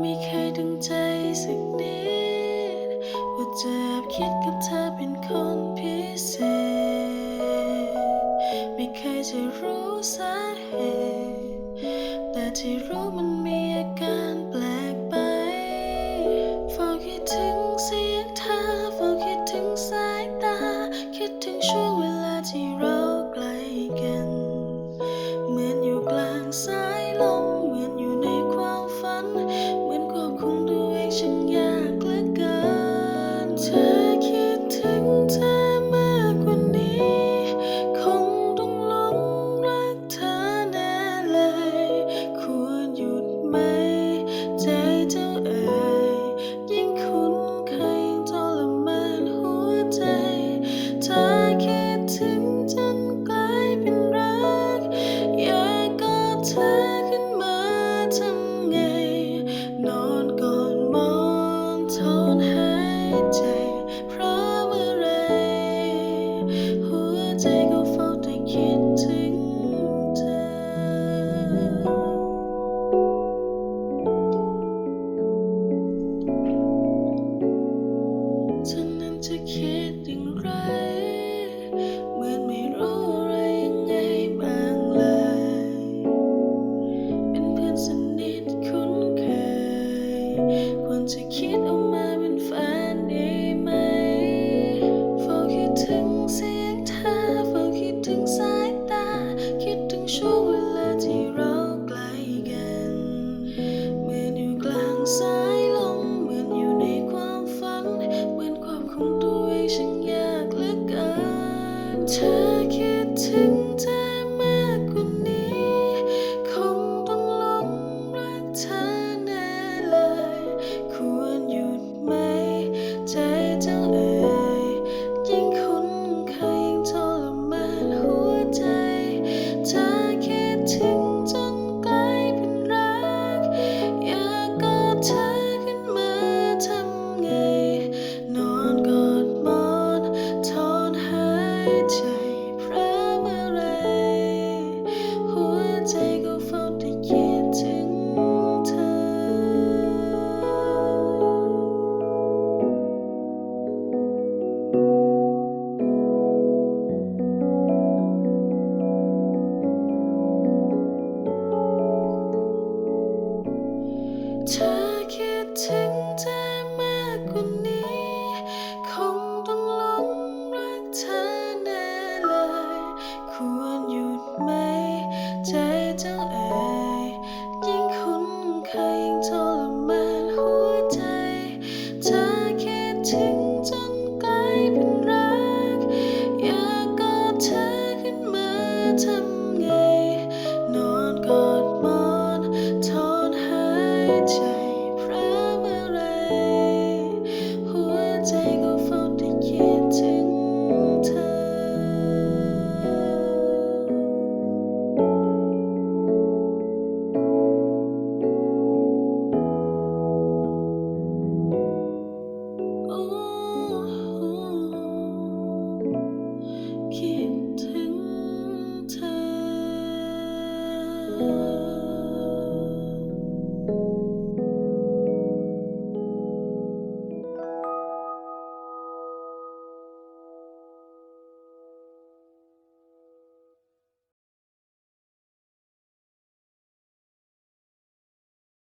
ไม่เคยดังใจสักนิดว่าจะคิดกับเธอเป็นคนพิเศษ ไม่เคยจะรู้สาเหตุแต่ที่รู้มันมี take it to